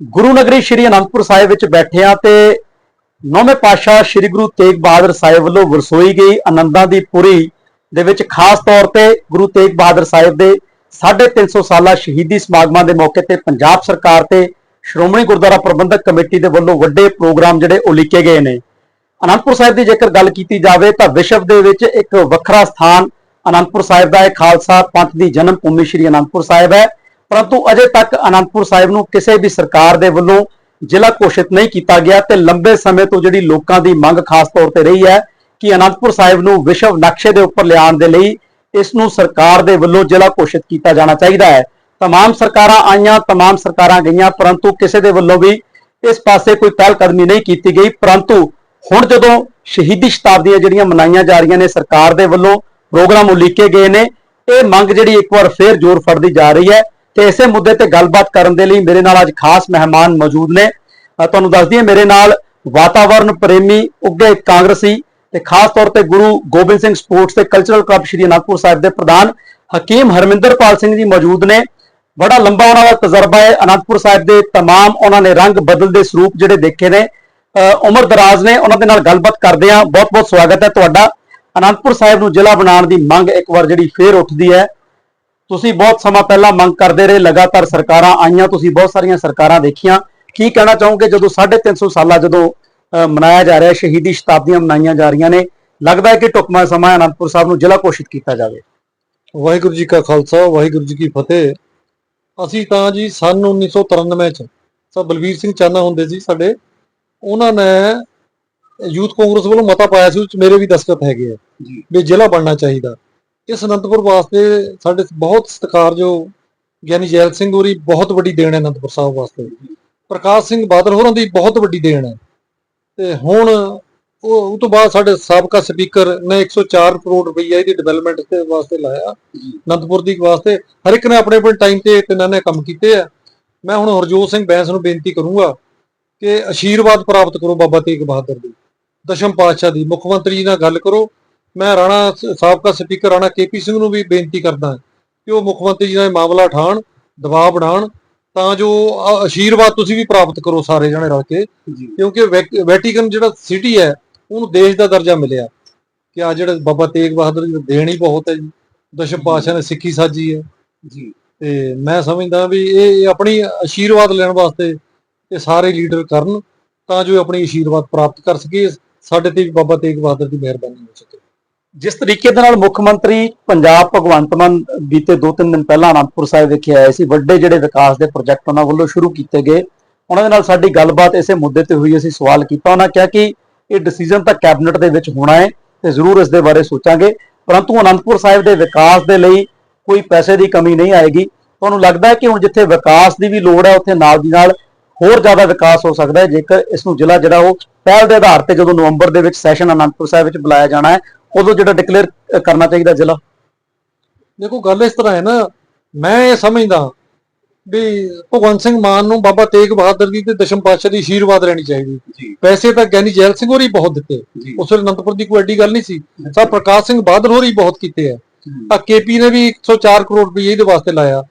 ਗੁਰੂ ਨਗਰੀ ਸ੍ਰੀ ਅਨੰਦਪੁਰ ਸਾਹਿਬ ਵਿੱਚ ਬੈਠੇ ਹਾਂ ਤੇ ਨੌਵੇਂ ਪਾਤਸ਼ਾਹ ਸ੍ਰੀ ਗੁਰੂ ਤੇਗ ਬਹਾਦਰ ਸਾਹਿਬ ਵੱਲੋਂ ਵਰਸੋਈ ਗਈ ਆਨੰਦਾਂ ਦੀ ਪੁਰੀ ਦੇ ਵਿੱਚ ਖਾਸ ਤੌਰ ਤੇ ਗੁਰੂ ਤੇਗ ਬਹਾਦਰ ਸਾਹਿਬ ਦੇ 350 ਸਾਲਾ ਸ਼ਹੀਦੀ ਸਮਾਗਮਾਂ ਦੇ ਮੌਕੇ ਤੇ ਪੰਜਾਬ ਸਰਕਾਰ ਤੇ ਸ਼੍ਰੋਮਣੀ ਗੁਰਦੁਆਰਾ ਪ੍ਰਬੰਧਕ ਕਮੇਟੀ ਦੇ ਵੱਲੋਂ ਵੱਡੇ ਪ੍ਰੋਗਰਾਮ ਜਿਹੜੇ ਉਲੀਕੇ ਗਏ ਨੇ। ਅਨੰਦਪੁਰ ਸਾਹਿਬ ਦੀ ਜੇਕਰ ਗੱਲ ਕੀਤੀ ਜਾਵੇ ਤਾਂ ਵਿਸ਼ਵ ਦੇ ਵਿੱਚ ਇੱਕ ਵੱਖਰਾ ਸਥਾਨ ਅਨੰਦਪੁਰ ਸਾਹਿਬ ਦਾ ਹੈ ਖਾਲਸਾ ਪੰਥ ਦੀ ਜਨਮ ਭੂਮੀ ਸ੍ਰੀ ਅਨੰਦਪੁਰ ਸਾਹਿਬ ਹੈ। ਪਰੰਤੂ ਅਜੇ ਤੱਕ ਅਨੰਦਪੁਰ ਸਾਹਿਬ ਨੂੰ ਕਿਸੇ ਵੀ ਸਰਕਾਰ ਦੇ ਵੱਲੋਂ ਜ਼ਿਲ੍ਹਾ ਘੋਸ਼ਿਤ ਨਹੀਂ ਕੀਤਾ ਗਿਆ ਤੇ ਲੰਬੇ ਸਮੇਂ ਤੋਂ ਜਿਹੜੀ ਲੋਕਾਂ ਦੀ ਮੰਗ ਖਾਸ ਤੌਰ ਤੇ ਰਹੀ ਹੈ ਕਿ ਅਨੰਦਪੁਰ ਸਾਹਿਬ ਨੂੰ ਵਿਸ਼ਵ ਨਕਸ਼ੇ ਦੇ ਉੱਪਰ ਲਿਆਉਣ ਦੇ ਲਈ ਇਸ ਨੂੰ ਸਰਕਾਰ ਦੇ ਵੱਲੋਂ ਜ਼ਿਲ੍ਹਾ ਘੋਸ਼ਿਤ ਕੀਤਾ ਜਾਣਾ ਚਾਹੀਦਾ ਹੈ तमाम ਸਰਕਾਰਾਂ ਆਈਆਂ तमाम ਸਰਕਾਰਾਂ ਗਈਆਂ ਪਰੰਤੂ ਕਿਸੇ ਦੇ ਵੱਲੋਂ ਵੀ ਇਸ ਪਾਸੇ ਕੋਈ ਪਹਿਲ ਕਦਮੀ ਨਹੀਂ ਕੀਤੀ ਗਈ ਪਰੰਤੂ ਹੁਣ ਜਦੋਂ ਸ਼ਹੀਦੀ ਸ਼ਤਾਬਦੀਆਂ ਜਿਹੜੀਆਂ ਮਨਾਈਆਂ ਜਾ ਰਹੀਆਂ ਨੇ ਸਰਕਾਰ ਦੇ ਵੱਲੋਂ ਪ੍ਰੋਗਰਾਮ ਉਲੀਕੇ ਗਏ ਨੇ ਇਹ ਮੰਗ ਜਿਹੜੀ ਇੱਕ ਵਾਰ ਫੇਰ ਜ਼ੋਰ ਫੜਦੀ ਜਾ ਰਹੀ ਹੈ ਤੇ ਇਸੇ ਮੁੱਦੇ ਤੇ ਗੱਲਬਾਤ ਕਰਨ ਦੇ ਲਈ ਮੇਰੇ ਨਾਲ ਅੱਜ ਖਾਸ ਮਹਿਮਾਨ ਮੌਜੂਦ ਨੇ ਅ, ਤੁਹਾਨੂੰ ਦੱਸ ਦਈਏ ਮੇਰੇ ਨਾਲ ਵਾਤਾਵਰਣ ਪ੍ਰੇਮੀ ਉੱਗੇ ਕਾਂਗਰਸੀ ਤੇ ਖਾਸ ਤੌਰ ਤੇ ਗੁਰੂ ਗੋਬਿੰਦ ਸਿੰਘ ਸਪੋਰਟਸ ਤੇ ਕਲਚਰਲ ਕਲੱਬ ਸ਼੍ਰੀ ਅਨੰਦਪੁਰ ਸਾਹਿਬ ਦੇ ਪ੍ਰਧਾਨ ਹਕੀਮ ਹਰਮਿੰਦਰਪਾਲ ਸਿੰਘ ਜੀ ਮੌਜੂਦ ਨੇ ਬੜਾ ਲੰਬਾ ਉਹਨਾਂ ਦਾ ਤਜਰਬਾ ਹੈ ਅਨੰਦਪੁਰ ਸਾਹਿਬ ਦੇ तमाम ਉਹਨਾਂ ਨੇ ਰੰਗ ਬਦਲਦੇ ਸਰੂਪ ਜਿਹੜੇ ਦੇਖੇ ਨੇ ਅ, ਉਮਰ ਦਰਾਜ਼ ਨੇ ਉਹਨਾਂ ਦੇ ਨਾਲ ਗੱਲਬਾਤ ਕਰਦੇ ਆ ਬਹੁਤ ਬਹੁਤ ਸਵਾਗਤ ਹੈ ਤੁਹਾਡਾ ਅਨੰਦਪੁਰ ਸਾਹਿਬ ਨੂੰ ਜ਼ਿਲ੍ਹਾ ਬਣਾਉਣ ਦੀ ਮੰਗ ਇੱਕ ਵਾਰ ਜਿਹੜੀ ਫੇਰ ਉੱਠਦੀ ਹੈ ਤੁਸੀਂ ਬਹੁਤ ਸਮਾਂ ਪਹਿਲਾਂ ਮੰਗ ਕਰਦੇ ਰਹੇ ਲਗਾਤਾਰ ਸਰਕਾਰਾਂ ਆਈਆਂ ਤੁਸੀਂ ਬਹੁਤ ਸਾਰੀਆਂ ਸਰਕਾਰਾਂ ਦੇਖੀਆਂ। ਕੀ ਕਹਿਣਾ ਚਾਹੋਗੇ ਜਦੋਂ 350 ਸਾਲਾ ਜਦੋਂ ਮਨਾਇਆ ਜਾ ਰਿਹਾ ਸ਼ਹੀਦੀ ਸ਼ਤਾਬਦੀਆਂ ਮਨਾਈਆਂ ਜਾ ਰਹੀਆਂ ਨੇ ਲੱਗਦਾ ਹੈ ਕਿ ਟੁਕਮਾ ਸਮਾਂ ਅਨੰਦਪੁਰ ਸਾਹਿਬ ਨੂੰ ਜ਼ਿਲ੍ਹਾ ਘੋਸ਼ਿਤ ਕੀਤਾ ਜਾਵੇ? ਵਾਹਿਗੁਰੂ ਜੀ ਕਾ ਖਾਲਸਾ ਵਾਹਿਗੁਰੂ ਜੀ ਕੀ ਫਤਿਹ। ਅਸੀਂ ਤਾਂ ਜੀ ਸਨ 1993 ਚ ਸਰ ਬਲਵੀਰ ਸਿੰਘ ਚਾਨਾ ਹੁੰਦੇ ਸੀ ਸਾਡੇ ਉਹਨਾਂ ਨੇ ਯੂਥ ਕਾਂਗਰਸ ਵੱਲੋਂ ਮਤਾ ਪਾਇਆ ਸੀ ਉਸ 'ਚ ਮੇਰੇ ਵੀ ਦਸਖਤ ਹੈਗੇ ਆ। ਵੀ ਜ਼ਿਲ੍ਹਾ ਬਣਨਾ ਚਾਹੀਦਾ। ਇਸ ਅਨੰਦਪੁਰ ਵਾਸਤੇ ਸਾਡੇ ਬਹੁਤ ਸਤਿਕਾਰਯੋਗ ਗਿਆਨੀ ਜੈਲ ਸਿੰਘ ਹੋਰੀ ਬਹੁਤ ਵੱਡੀ ਦੇਣ ਹੈ ਅਨੰਦਪੁਰ ਸਾਹਿਬ ਵਾਸਤੇ। ਪ੍ਰਕਾਸ਼ ਸਿੰਘ ਬਾਦਲ ਹੋਰਾਂ ਦੀ ਬਹੁਤ ਵੱਡੀ ਦੇਣ ਹੈ। ਤੇ ਹੁਣ ਉਹ ਉਹ ਤੋਂ ਬਾਅਦ ਸਾਡੇ ਸਾਬਕਾ ਸਪੀਕਰ ਨੇ 104 ਕਰੋੜ ਰੁਪਈਆ ਇਹਦੀ ਡਿਵੈਲਪਮੈਂਟ ਦੇ ਵਾਸਤੇ ਲਾਇਆ, ਅਨੰਦਪੁਰ ਦੀ ਵਾਸਤੇ। ਹਰ ਇੱਕ ਨੇ ਆਪਣੇ ਆਪਣੇ ਟਾਈਮ ਤੇ ਤਿੰਨਾਂ ਨੇ ਕੰਮ ਕੀਤੇ ਆ। ਮੈਂ ਹੁਣ ਹਰਜੋਤ ਸਿੰਘ ਬੈਂਸ ਨੂੰ ਬੇਨਤੀ ਕਰੂੰਗਾ ਕਿ ਆਸ਼ੀਰਵਾਦ ਪ੍ਰਾਪਤ ਕਰੋ ਬਾਬਾ ਤੇਗ ਬਹਾਦਰ ਦੀ। ਦਸ਼ਮ ਪਾਤਸ਼ਾਹ ਦੀ। ਮੁੱਖ ਮੰਤਰੀ ਜੀ ਨਾਲ ਗੱਲ ਕਰੋ। ਮੈਂ ਰਾਣਾ ਸਾਬਕਾ ਸਪੀਕਰ ਰਾਣਾ ਕੇਪੀ ਸਿੰਘ ਨੂੰ ਵੀ ਬੇਨਤੀ ਕਰਦਾ ਕਿ ਉਹ ਮੁੱਖ ਮੰਤਰੀ ਜੀ ਇਹ ਮਾਮਲਾ ਠਾਣ ਦਬਾਅ ਬਣਾਉਣ ਤਾਂ ਜੋ ਆਸ਼ੀਰਵਾਦ ਤੁਸੀਂ ਵੀ ਪ੍ਰਾਪਤ ਕਰੋ ਸਾਰੇ ਜਣੇ ਰਲ ਕੇ। ਕਿਉਂਕਿ ਵੈਟੀਕਨ ਜਿਹੜਾ ਸਿਟੀ ਹੈ ਉਹਨੂੰ ਦੇਸ਼ ਦਾ ਦਰਜਾ ਮਿਲਿਆ। ਕਿ ਆ ਜਿਹੜਾ ਬਾਬਾ ਤੇਗ ਬਹਾਦਰ ਜੀ ਦਾ ਦੇਣ ਹੀ ਬਹੁਤ ਹੈ ਜੀ। ਦਸ਼ਮ ਪਾਤਸ਼ਾਹ ਨੇ ਸਿੱਖੀ ਸਾਜੀ ਹੈ। ਜੀ। ਤੇ ਮੈਂ ਸਮਝਦਾ ਵੀ ਇਹ ਆਪਣੀ ਆਸ਼ੀਰਵਾਦ ਲੈਣ ਵਾਸਤੇ ਇਹ ਸਾਰੇ ਲੀਡਰ ਕਰਨ ਤਾਂ ਜੋ ਆਪਣੀ ਆਸ਼ੀਰਵਾਦ ਪ੍ਰਾਪਤ ਕਰ ਸਕੀਏ। ਸਾਡੇ ਤੇ ਵੀ ਬਾਬਾ ਤੇਗ ਬਹਾਦਰ ਦੀ ਮਿਹਰਬਾਨੀ ਹੋ ਸਕੇ। ਜਿਸ ਤਰੀਕੇ ਦੇ ਨਾਲ ਮੁੱਖ ਮੰਤਰੀ ਪੰਜਾਬ ਭਗਵੰਤ ਮਾਨ ਬੀਤੇ 2-3 ਦਿਨ ਪਹਿਲਾਂ ਅਨੰਦਪੁਰ ਸਾਹਿਬ ਵਿਖੇ ਆਏ ਸੀ, ਵੱਡੇ ਜਿਹੜੇ ਵਿਕਾਸ ਦੇ ਪ੍ਰੋਜੈਕਟ ਉਹਨਾਂ ਵੱਲੋਂ ਸ਼ੁਰੂ ਕੀਤੇ ਗਏ। ਉਹਨਾਂ ਦੇ ਨਾਲ ਸਾਡੀ ਗੱਲਬਾਤ ਇਸੇ ਮੁੱਦੇ ਤੇ ਹੋਈ, ਅਸੀਂ ਸਵਾਲ ਕੀਤਾ। ਉਹਨਾਂ ਕਿਹਾ ਕਿ ਇਹ ਡਿਸੀਜਨ ਤਾਂ ਕੈਬਨਿਟ ਦੇ ਵਿੱਚ ਹੋਣਾ ਹੈ ਤੇ ਜ਼ਰੂਰ ਇਸ ਦੇ ਬਾਰੇ ਸੋਚਾਂਗੇ। ਪਰੰਤੂ ਅਨੰਦਪੁਰ ਸਾਹਿਬ ਦੇ ਵਿਕਾਸ ਦੇ ਲਈ ਕੋਈ ਪੈਸੇ ਦੀ ਕਮੀ ਨਹੀਂ ਆਏਗੀ। ਤੁਹਾਨੂੰ ਲੱਗਦਾ ਹੈ ਕਿ ਹੁਣ ਜਿੱਥੇ ਵਿਕਾਸ ਦੀ ਵੀ ਲੋੜ ਹੈ, ਉੱਥੇ ਨਾਲ ਦੀ ਨਾਲ ਹੋਰ ਜ਼ਿਆਦਾ ਵਿਕਾਸ ਹੋ ਸਕਦਾ ਹੈ? ਜੇਕਰ ਇਸ ਨੂੰ ਜ਼ਿਲ੍ਹਾ ਜਿਹੜਾ ਉਹ ਪਹਿਲ ਦੇ ਆਧਾਰ ਤੇ ਜਦੋਂ ਨਵੰਬਰ ਦੇ ਵਿੱਚ ਸੈਸ਼ਨ ਅਨੰਦਪੁਰ ਸਾਹਿਬ ਵਿੱਚ ਬੁਲਾਇਆ ਜਾਣਾ ਹੈ ਉਦੋਂ ਜਿਹੜਾ ਡਿਕਲੇਅਰ ਕਰਨਾ ਚਾਹੀਦਾ ਜ਼ਿਲ੍ਹਾ? ਦੇਖੋ ਗੱਲ ਇਸ ਤਰ੍ਹਾਂ ਹੈ ਨਾ ਮੈਂ ਇਹ ਸਮਝਦਾ ਵੀ ਭਗਵੰਤ ਸਿੰਘ ਮਾਨ ਨੂੰ ਬਾਬਾ ਤੇਗ ਬਹਾਦਰ ਜੀ ਤੇ ਦਸ਼ਮ ਪਾਤਸ਼ਾਹ ਦੀ ਆਸ਼ੀਰਵਾਦ ਲੈਣੀ ਚਾਹੀਦੀ। ਪੈਸੇ ਤਾਂ ਗਿਆਨੀ ਜੈਲ ਸਿੰਘ ਹੋਰੀ ਬਹੁਤ ਦਿੱਤੇ। ਉਸ ਵੇਲੇ ਅਨੰਦਪੁਰ ਦੀ ਕੋਈ ਐਡੀ ਗੱਲ ਨਹੀਂ ਸੀ। ਸਰ ਪ੍ਰਕਾਸ਼ ਸਿੰਘ ਬਾਦਲ ਹੋਰੀ ਬਹੁਤ ਕੀਤੇ ਆ। ਆ ਕੇਪੀ ਨੇ ਵੀ 104 ਕਰੋੜ ਰੁਪਏ ਇਹਦੇ ਵਾਸਤੇ ਲਾਇਆ।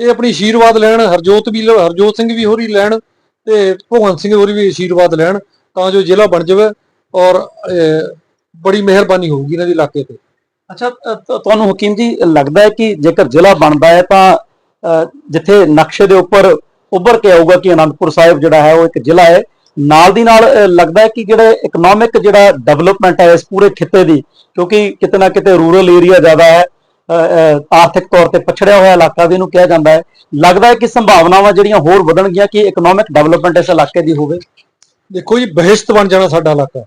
ਇਹ ਆਪਣੀ ਆਸ਼ੀਰਵਾਦ ਲੈਣ ਹਰਜੋਤ ਵੀ ਹਰਜੋਤ ਸਿੰਘ ਵੀ ਹੋਰੀ ਲੈਣ ਤੇ ਭਗਵੰਤ ਸਿੰਘ ਹੋਰੀ ਵੀ ਆਸ਼ੀਰਵਾਦ ਲੈਣ ਤਾਂ ਜੋ ਜ਼ਿਲ੍ਹਾ ਬਣ ਜਾਵੇ ਔਰ ਬੜੀ ਮਿਹਰਬਾਨੀ ਹੋਊਗੀ ਇਹਨਾਂ ਦੇ ਇਲਾਕੇ ਤੇ। ਅੱਛਾ ਤੁਹਾਨੂੰ ਹਕੀਮ ਜੀ ਲੱਗਦਾ ਹੈ ਕਿ ਜੇਕਰ ਜ਼ਿਲ੍ਹਾ ਬਣਦਾ ਹੈ ਤਾਂ ਜਿੱਥੇ ਨਕਸ਼ੇ ਦੇ ਉੱਪਰ ਉੱਭਰ ਕੇ ਆਊਗਾ ਕਿ ਅਨੰਦਪੁਰ ਸਾਹਿਬ ਜਿਹੜਾ ਹੈ ਉਹ ਇੱਕ ਜ਼ਿਲ੍ਹਾ ਹੈ ਨਾਲ ਦੀ ਨਾਲ ਲੱਗਦਾ ਹੈ ਕਿ ਜਿਹੜੇ ਇਕਨੋਮਿਕ ਜਿਹੜਾ ਡਿਵੈਲਪਮੈਂਟ ਹੈ ਇਸ ਪੂਰੇ ਖਿੱਤੇ ਦੀ ਕਿਉਂਕਿ ਕਿਤੇ ਨਾ ਕਿਤੇ ਰੂਰਲ ਏਰੀਆ ਜ਼ਿਆਦਾ ਹੈ ਆਰਥਿਕ ਤੌਰ ਤੇ ਪਛੜਿਆ ਹੋਇਆ ਇਲਾਕਾ ਵੀ ਇਹਨੂੰ ਕਿਹਾ ਜਾਂਦਾ ਹੈ। ਲੱਗਦਾ ਹੈ ਕਿ ਸੰਭਾਵਨਾਵਾਂ ਜਿਹੜੀਆਂ ਹੋਰ ਵਧਣਗੀਆਂ ਕਿ ਇਕਨੋਮਿਕ ਡਿਵੈਲਪਮੈਂਟ ਇਸ ਇਲਾਕੇ ਦੀ ਹੋਵੇ। ਦੇਖੋ ਜੀ ਬਹਿਸ਼ਤ ਬਣ ਜਾਣਾ ਸਾਡਾ ਇਲਾਕਾ।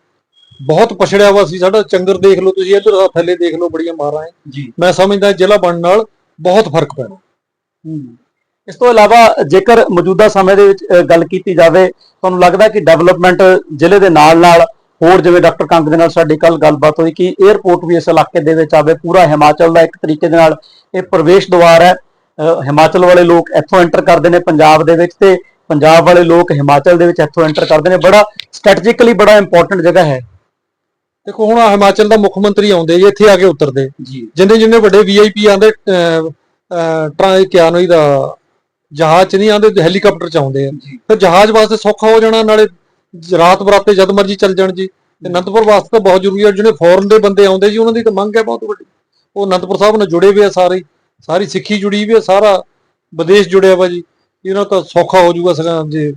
ਬਹੁਤ ਪਛੜਿਆ ਹੋਇਆ ਸੀ ਸਾਡਾ ਚੰਗਰ ਦੇਖ ਲਓ ਤੁਸੀਂ ਇੱਧਰ ਥੱਲੇ ਦੇਖ ਲਓ ਬੜੀਆਂ ਮਾਰਾਂ ਹੈ ਜੀ। ਮੈਂ ਸਮਝਦਾ ਜ਼ਿਲ੍ਹਾ ਬਣਨ ਨਾਲ ਬਹੁਤ ਫ਼ਰਕ ਪੈਣਾ। ਇਸ ਤੋਂ ਇਲਾਵਾ ਜੇਕਰ ਮੌਜੂਦਾ ਸਮੇਂ ਦੇ ਵਿੱਚ ਗੱਲ ਕੀਤੀ ਜਾਵੇ ਤੁਹਾਨੂੰ ਲੱਗਦਾ ਕਿ ਡਿਵੈਲਪਮੈਂਟ ਜ਼ਿਲ੍ਹੇ ਦੇ ਨਾਲ ਨਾਲ ਹੋਰ ਜਿਵੇਂ ਡਾਕਟਰ ਕੰਗ ਦੇ ਨਾਲ ਸਾਡੀ ਕੱਲ ਗੱਲਬਾਤ ਹੋਈ ਕਿ 에ਅਰਪੋਰਟ ਵੀ ਇਸ ਇਲਾਕੇ ਦੇ ਵਿੱਚ ਆਵੇ ਪੂਰਾ ਹਿਮਾਚਲ ਦਾ ਇੱਕ ਤਰੀਕੇ ਦੇ ਨਾਲ ਇਹ ਪ੍ਰਵੇਸ਼ ਦੁਆਰ ਹੈ। ਹਿਮਾਚਲ ਵਾਲੇ ਲੋਕ ਇੱਥੋਂ ਐਂਟਰ ਕਰਦੇ ਨੇ ਪੰਜਾਬ ਦੇ ਵਿੱਚ ਤੇ ਪੰਜਾਬ ਵਾਲੇ ਲੋਕ ਹਿਮਾਚਲ ਦੇ ਵਿੱਚ ਇੱਥੋਂ ਐਂਟਰ ਕਰਦੇ ਨੇ। ਬੜਾ ਸਟ੍ਰੈਟਜੀਕਲੀ ਬੜਾ ਇੰਪੋਰਟੈਂਟ ਜਗ੍ਹਾ ਹੈ। ਦੇਖੋ ਹੁਣ ਆਹ ਹਿਮਾਚਲ ਦਾ ਮੁੱਖ ਮੰਤਰੀ ਆਉਂਦੇ ਜੀ ਇੱਥੇ ਆ ਕੇ ਉਤਰਦੇ। ਜੀ। ਜਿੰਨੇ ਜਿੰਨੇ ਵੱਡੇ ਵੀਆਈਪੀ ਆਂਦੇ ਟਰਾਂ ਕਿਆ ਨੂੰ ਇਹਦਾ ਜਹਾਜ਼ 'ਚ ਨਹੀਂ ਆਉਂਦੇ ਤੇ ਹੈਲੀਕਾਪਟਰ 'ਚ ਆਉਂਦੇ ਆ। ਫਿਰ ਜਹਾਜ਼ ਵਾਸਤੇ ਸੌਖਾ ਹੋ ਜਾਣਾ ਨਾਲੇ ਰਾਤ ਬਰਾਤੇ ਜਦ ਮਰਜ਼ੀ ਚੱਲ ਜਾਣ ਜੀ। ਤੇ ਅਨੰਦਪੁਰ ਵਾਸਤੇ ਤਾਂ ਬਹੁਤ ਜ਼ਰੂਰੀ ਹੈ ਜਿਹੜੇ ਫੋਰਨ ਦੇ ਬੰਦੇ ਆਉਂਦੇ ਜੀ ਉਹਨਾਂ ਦੀ ਤਾਂ ਮੰਗ ਹੈ ਬਹੁਤ ਵੱਡੀ। ਉਹ ਅਨੰਦਪੁਰ ਸਾਹਿਬ ਨਾਲ ਜੁੜੇ ਹੋਏ ਆ ਸਾਰੇ। ਸਾਰੀ ਸਿੱਖੀ ਜੁੜੀ ਵੀ ਹੈ ਸਾਰਾ ਵਿਦੇਸ਼ ਜੁੜਿਆ ਵਾ ਜੀ। ਇਹਨਾਂ ਤਾਂ ਸੌਖਾ ਹੋ ਜਾਊਗਾ ਸਗਾ ਜੇ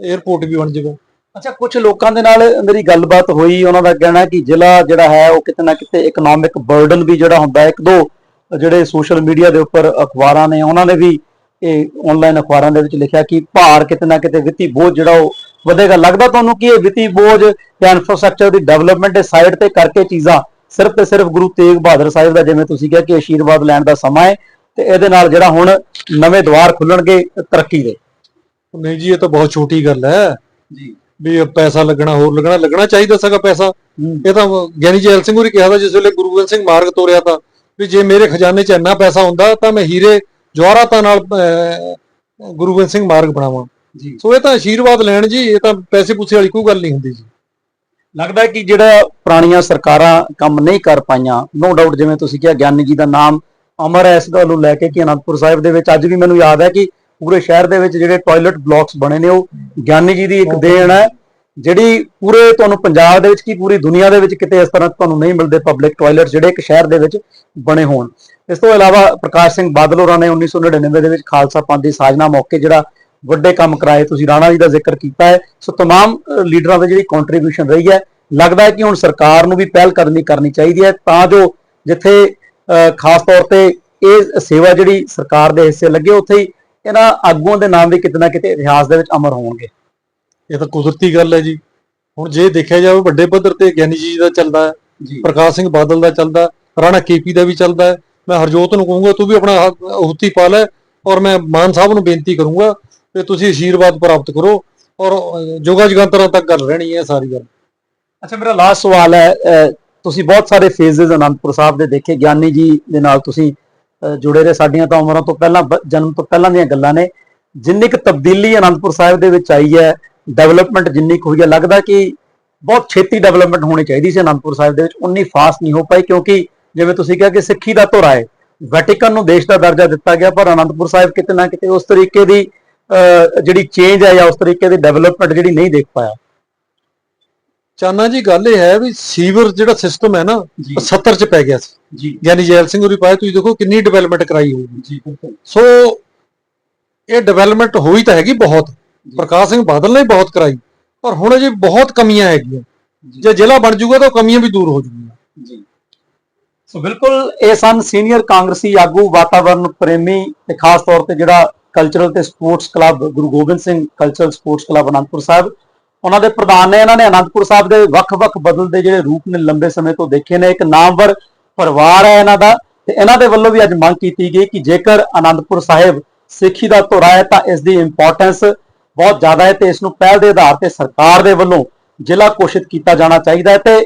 에어ਪੋਰਟ ਵੀ ਬਣ ਜਾਊਗਾ। ਅੱਛਾ ਕੁਝ ਲੋਕਾਂ ਦੇ ਨਾਲ ਮੇਰੀ ਗੱਲਬਾਤ ਹੋਈ ਉਹਨਾਂ ਦਾ ਕਹਿਣਾ ਕਿ ਜ਼ਿਲ੍ਹਾ ਜਿਹੜਾ ਹੈ ਉਹ ਕਿਤੇ ਨਾ ਕਿਤੇ ਇਕਨੋਮਿਕ ਬਰਡਨ ਵੀ ਜਿਹੜਾ ਹੁੰਦਾ ਹੈ ਇੱਕ ਦੋ ਜਿਹੜੇ ਸੋਸ਼ਲ ਮੀਡੀਆ ਦੇ ਉੱਪਰ ਅਖਬਾਰਾਂ ਨੇ ਉਹਨਾਂ ਨੇ ਵੀ ਇਹ ਆਨਲਾਈਨ ਅਖਬਾਰਾਂ ਦੇ ਵਿੱਚ ਲਿਖਿਆ ਕਿ ਭਾਰ ਕਿਤੇ ਨਾ ਕਿਤੇ ਵਿੱਤੀ ਬੋਝ ਜਿਹੜਾ ਉਹ ਵਧੇਗਾ। ਲੱਗਦਾ ਤੁਹਾਨੂੰ ਕਿ ਇਹ ਵਿੱਤੀ ਬੋਝ ਜਾਂ ਇਨਫਰਾਸਟ੍ਰਕਚਰ ਦੀ ਡਿਵੈਲਪਮੈਂਟ ਦੇ ਸਾਈਡ ਤੇ ਕਰਕੇ ਚੀਜ਼ਾਂ ਸਿਰਫ ਤੇ ਸਿਰਫ ਗੁਰੂ ਤੇਗ ਬਹਾਦਰ ਸਾਹਿਬ ਦਾ ਜਿਵੇਂ ਤੁਸੀਂ ਕਿਹਾ ਕਿ ਆਸ਼ੀਰਵਾਦ ਲੈਣ ਦਾ ਸਮਾਂ ਹੈ ਤੇ ਇਹਦੇ ਨਾਲ ਜਿਹੜਾ ਹੁਣ ਨਵੇਂ ਦੁਆਰ ਖੁੱਲਣਗੇ ਤਰੱਕੀ ਦੇ। ਨਹੀਂ ਜੀ ਇਹ ਤਾਂ ਬਹੁਤ ਛੋਟੀ ਗੱਲ ਹੈ। ਜੀ। ਵੀ ਇਹ ਪੈਸਾ ਲੱਗਣਾ ਹੋਰ ਲੱਗਣਾ ਲੱਗਣਾ ਚਾਹੀਦਾ ਸਗਾ ਪੈਸਾ। ਇਹ ਤਾਂ ਗਿਆਨੀ ਜੈਲ ਸਿੰਘ ਹੋਰੀ ਕਿਹਾ ਵਾ ਜਿਸ ਵੇਲੇ ਗੁਰੂ ਗੋਬਿੰਦ ਸਿੰਘ ਮਾਰਗ ਤੋਰਿਆ ਤਾਂ ਵੀ ਜੇ ਮੇਰੇ ਖਜ਼ਾਨੇ 'ਚ ਇੰਨਾ ਪੈਸਾ ਹੁੰਦਾ ਤਾਂ ਮੈਂ ਹੀਰੇ ਜਵਾਹਰਾਤਾਂ ਨਾਲ ਗੁਰੂ ਗੋਬਿੰਦ ਸਿੰਘ ਮਾਰਗ ਬਣਾਵਾਂ। ਜੀ। ਸੋ ਇਹ ਤਾਂ ਆਸ਼ੀਰਵਾਦ ਲੈਣ ਜੀ ਇਹ ਤਾਂ ਪੈਸੇ ਪੂਸੇ ਵਾਲੀ ਕੋਈ ਗੱਲ ਨਹੀਂ ਹੁੰਦੀ ਜੀ। ਲੱਗਦਾ ਕਿ ਜਿਹੜਾ ਪੁਰਾਣੀਆਂ ਸਰਕਾਰਾਂ ਕੰਮ ਨਹੀਂ ਕਰ ਪਾਈਆਂ ਨੋ ਡਾਊਟ ਜਿਵੇਂ ਤੁਸੀਂ ਕਿਹਾ ਗਿਆਨੀ ਜੀ ਦਾ ਨਾਮ ਅਮਰ ਹੈ ਇਸ ਗੱਲ ਨੂੰ ਲੈ ਕੇ ਕਿ ਅਨੰਦਪੁਰ ਸਾਹਿਬ ਦੇ ਵਿੱਚ ਅੱਜ ਵੀ ਮੈਨੂੰ ਯਾਦ ਹੈ ਕਿ ਪੂਰੇ ਸ਼ਹਿਰ ਦੇ ਵਿੱਚ ਜਿਹੜੇ ਟਾਇਲਟ ਬਲਾਕਸ ਬਣੇ ਨੇ ਉਹ ਗਿਆਨੀ ਜੀ ਦੀ ਇੱਕ ਦੇਣ ਹੈ ਜਿਹੜੀ ਪੂਰੇ ਤੁਹਾਨੂੰ ਪੰਜਾਬ ਦੇ ਵਿੱਚ ਕੀ ਪੂਰੀ ਦੁਨੀਆ ਦੇ ਵਿੱਚ ਕਿਤੇ ਇਸ ਤਰ੍ਹਾਂ ਤੁਹਾਨੂੰ ਨਹੀਂ ਮਿਲਦੇ ਪਬਲਿਕ ਟਾਇਲਟ ਜਿਹੜੇ ਇੱਕ ਸ਼ਹਿਰ ਦੇ ਵਿੱਚ ਬਣੇ ਹੋਣ ਇਸ ਤੋਂ ਇਲਾਵਾ ਪ੍ਰਕਾਸ਼ ਸਿੰਘ ਬਾਦਲ ਹੋਰਾਂ ਨੇ 1999 ਦੇ ਵਿੱਚ ਖਾਲਸਾ ਪੰਥ ਦੀ ਸਾਜਨਾ ਮੌਕੇ ਜਿਹੜਾ ਵੱਡੇ ਕੰਮ ਕਰਾਏ ਤੁਸੀਂ ਰਾਣਾ ਜੀ ਦਾ ਜ਼ਿਕਰ ਕੀਤਾ ਹੈ ਸੋ तमाम ਅ, ਲੀਡਰਾਂ ਦੀ ਜਿਹੜੀ ਕੰਟਰੀਬਿਊਸ਼ਨ ਰਹੀ ਹੈ ਲੱਗਦਾ ਹੈ ਕਿ ਹੁਣ ਸਰਕਾਰ ਨੂੰ ਵੀ ਪਹਿਲ ਕਰਨੀ ਕਰਨੀ ਚਾਹੀਦੀ ਹੈ ਤਾਂ ਜੋ ਜਿੱਥੇ ਅ, ਖਾਸ ਤੌਰ ਤੇ ਇਹ ਸੇਵਾ ਜਿਹੜੀ ਸਰਕਾਰ ਦੇ ਹਿੱਸੇ ਲੱਗੇ ਉੱਥੇ ਹੀ ਇਹਨਾਂ ਆਗੂਆਂ ਦੇ ਨਾਮ ਵੀ ਕਿਤੇ ਨਾ ਕਿਤੇ ਇਤਿਹਾਸ ਦੇ ਵਿੱਚ ਅਮਰ ਹੋਣਗੇ। ਇਹ ਤਾਂ ਕੁਦਰਤੀ ਗੱਲ ਹੈ ਜੀ। ਹੁਣ ਜੇ ਦੇਖਿਆ ਜਾਵੇ ਵੱਡੇ ਪੱਧਰ ਤੇ ਗਿਆਨੀ ਜੀ ਦਾ ਚੱਲਦਾ ਹੈ ਪ੍ਰਕਾਸ਼ ਸਿੰਘ ਬਾਦਲ ਦਾ ਚੱਲਦਾ ਰਾਣਾ ਕੇਪੀ ਦਾ ਵੀ ਚੱਲਦਾ ਹੈ। ਮੈਂ ਹਰਜੋਤ ਨੂੰ ਕਹੂੰਗਾ ਤੂੰ ਵੀ ਆਪਣਾ ਅਹੁਤੀ ਪਾ ਲੈ ਔਰ ਮੈਂ ਮਾਨ ਸਾਹਿਬ ਨੂੰ ਬੇਨਤੀ ਕਰੂੰਗਾ ਕਿ ਤੁਸੀਂ ਆਸ਼ੀਰਵਾਦ ਪ੍ਰਾਪਤ ਕਰੋ ਔਰ ਜੋਗਾ ਜਗੰਤਰਾਂ ਤੱਕ ਗੱਲ ਰਹਿਣੀ ਹੈ ਸਾਰੀ ਗੱਲ। ਅੱਛਾ ਮੇਰਾ ਲਾਸਟ ਸਵਾਲ ਹੈ ਤੁਸੀਂ ਬਹੁਤ ਸਾਰੇ ਫੇਜ਼ਸ ਅਨੰਦਪੁਰ ਸਾਹਿਬ ਦੇ ਦੇਖੇ ਗਿਆਨੀ ਜੀ ਦੇ ਨਾਲ ਤੁਸੀਂ ਜੁੜੇ ਰਹੇ ਸਾਡੀਆਂ ਤਾਂ ਉਮਰਾਂ ਤੋਂ ਪਹਿਲਾਂ ਬ- ਜਨਮ ਤੋਂ ਪਹਿਲਾਂ ਦੀਆਂ ਗੱਲਾਂ ਨੇ। ਜਿੰਨੀ ਕੁ ਤਬਦੀਲੀ ਅਨੰਦਪੁਰ ਸਾਹਿਬ ਦੇ ਵਿੱਚ ਆਈ ਹੈ ਡਿਵੈਲਪਮੈਂਟ ਜਿੰਨੀ ਕੁ ਹੋਈ ਹੈ ਲੱਗਦਾ ਕਿ ਬਹੁਤ ਛੇਤੀ ਡਿਵੈਲਪਮੈਂਟ ਹੋਣੀ ਚਾਹੀਦੀ ਸੀ ਅਨੰਦਪੁਰ ਸਾਹਿਬ ਦੇ ਵਿੱਚ। ਉਨੀ ਫਾਸਟ ਨਹੀਂ ਹੋ ਪਾਈ ਕਿਉਂਕਿ ਜਿਵੇਂ ਤੁਸੀਂ ਕਿਹਾ ਕਿ ਸਿੱਖੀ ਦਾ ਧੁਰਾ ਹੈ ਵੈਟੀਕਨ ਨੂੰ ਦੇਸ਼ ਦਾ ਦਰਜਾ ਦਿੱਤਾ ਗਿਆ ਪਰ ਅਨੰਦਪੁਰ ਸਾਹਿਬ ਕਿਤੇ ਨਾ ਕਿਤੇ ਉਸ ਤਰੀਕੇ ਦੀ ਅ, ਜਿਹੜੀ ਚੇਂਜ ਹੈ ਜਾਂ ਉਸ ਤਰੀਕੇ ਦੀ ਡਿਵੈਲਪਮੈਂਟ ਜਿਹੜੀ ਨਹੀਂ ਦੇਖ ਪਾਇਆ। ਚਾਨਾ ਜੀ ਗੱਲ ਇਹ ਹੈ ਵੀ ਸੀਵਰ ਜਿਹੜਾ ਸਿਸਟਮ ਹੈ ਨਾ ਜੀ। 70 ਚ ਪੈ ਗਿਆ ਸੀ। ਜੀ। ਗਿਆਨੀ ਜੈਲ ਸਿੰਘ ਹੋਰੀ ਪਾਏ ਤੁਸੀਂ ਦੇਖੋ ਕਿੰਨੀ ਡਿਵੈਲਪਮੈਂਟ ਕਰਾਈ ਹੋਊਗੀ। ਜੀ ਸੋ ਇਹ ਡਿਵੈਲਪਮੈਂਟ ਹੋਈ ਤਾਂ ਹੈਗੀ ਬਹੁਤ। ਪ੍ਰਕਾਸ਼ ਸਿੰਘ ਬਾਦਲ ਨੇ ਬਹੁਤ ਕਰਾਈ। ਪਰ ਹੁਣ ਅਜੇ ਬਹੁਤ ਕਮੀਆਂ ਹੈਗੀਆਂ। ਜੇ। ਜ਼ਿਲ੍ਹਾ ਬਣ ਜਾਊਗਾ ਤਾਂ ਕਮੀਆਂ ਵੀ ਦੂਰ ਹੋ ਜਾਊਗੀਆਂ ਜੀ। ਸੋ ਬਿਲਕੁਲ ਇਹ ਸਨ ਸੀਨੀਅਰ ਕਾਂਗਰਸੀ ਆਗੂ ਵਾਤਾਵਰਣ ਪ੍ਰੇਮੀ ਤੇ ਖਾਸ ਤੌਰ ਤੇ ਜਿਹੜਾ ਕਲਚਰਲ ਤੇ sports club Guru Gobind Singh cultural sports club Anandpur Sahib. ਉਹਨਾਂ ਦੇ ਪ੍ਰਧਾਨ ਨੇ, ਇਹਨਾਂ ਨੇ ਅਨੰਦਪੁਰ ਸਾਹਿਬ ਦੇ ਵੱਖ-ਵੱਖ ਬਦਲਦੇ ਜਿਹੜੇ ਰੂਪ ਨੇ ਲੰਬੇ ਸਮੇਂ ਤੋਂ ਦੇਖੇ ਨੇ, ਇੱਕ ਨਾਮਵਰ ਪਰਿਵਾਰ ਹੈ ਇਹਨਾਂ ਦਾ, ਤੇ ਇਹਨਾਂ ਦੇ ਵੱਲੋਂ ਵੀ ਅੱਜ ਮੰਗ ਕੀਤੀ ਗਈ ਕਿ ਜੇਕਰ ਅਨੰਦਪੁਰ ਸਾਹਿਬ ਸਿੱਖੀ ਦਾ ਧੁਰਾ ਹੈ ਤਾਂ ਇਸ ਦੀ ਇੰਪੋਰਟੈਂਸ ਬਹੁਤ ਜ਼ਿਆਦਾ ਹੈ ਤੇ ਇਸ ਨੂੰ ਪਹਿਲ ਦੇ ਆਧਾਰ ਤੇ ਸਰਕਾਰ ਦੇ ਵੱਲੋਂ ਜ਼ਿਲ੍ਹਾ ਘੋਸ਼ਿਤ ਕੀਤਾ ਜਾਣਾ ਚਾਹੀਦਾ ਹੈ ਤੇ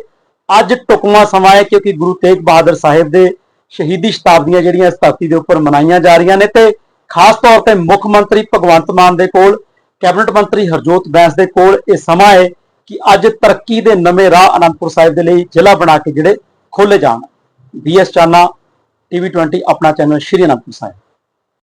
ਅੱਜ ਟੁਕਮਾ ਸਮਾਂ ਹੈ ਕਿਉਂਕਿ ਗੁਰੂ ਤੇਗ ਬਹਾਦਰ ਸਾਹਿਬ ਦੇ ਸ਼ਹੀਦੀ ਸ਼ਤਾਬਦੀਆਂ ਜਿਹੜੀਆਂ ਇਸ ਧਰਤੀ ਦੇ ਉੱਪਰ ਮਨਾਈਆਂ ਜਾ ਰਹੀਆਂ ਨੇ ਤੇ ਖਾਸ ਤੌਰ ਤੇ ਮੁੱਖ ਮੰਤਰੀ ਭਗਵੰਤ ਮਾਨ ਦੇ ਕੋਲ ਕੈਬਨਿਟ ਮੰਤਰੀ ਹਰਜੋਤ ਬੈਂਸ ਦੇ ਕੋਲ ਇਹ ਸਮਾਂ ਹੈ ਕਿ ਅੱਜ ਤਰੱਕੀ ਦੇ ਨਵੇਂ ਰਾਹ ਅਨੰਦਪੁਰ ਸਾਹਿਬ ਦੇ ਲਈ ਜ਼ਿਲ੍ਹਾ ਬਣਾ ਕੇ ਜਿਹੜੇ ਖੋਲੇ ਜਾਣ। ਬੀਐਸ ਚਾਨਾ ਟੀਵੀ 20 ਆਪਣਾ ਚੈਨਲ ਸ਼੍ਰੀ ਅਨੰਦਪੁਰ ਸਾਹਿਬ।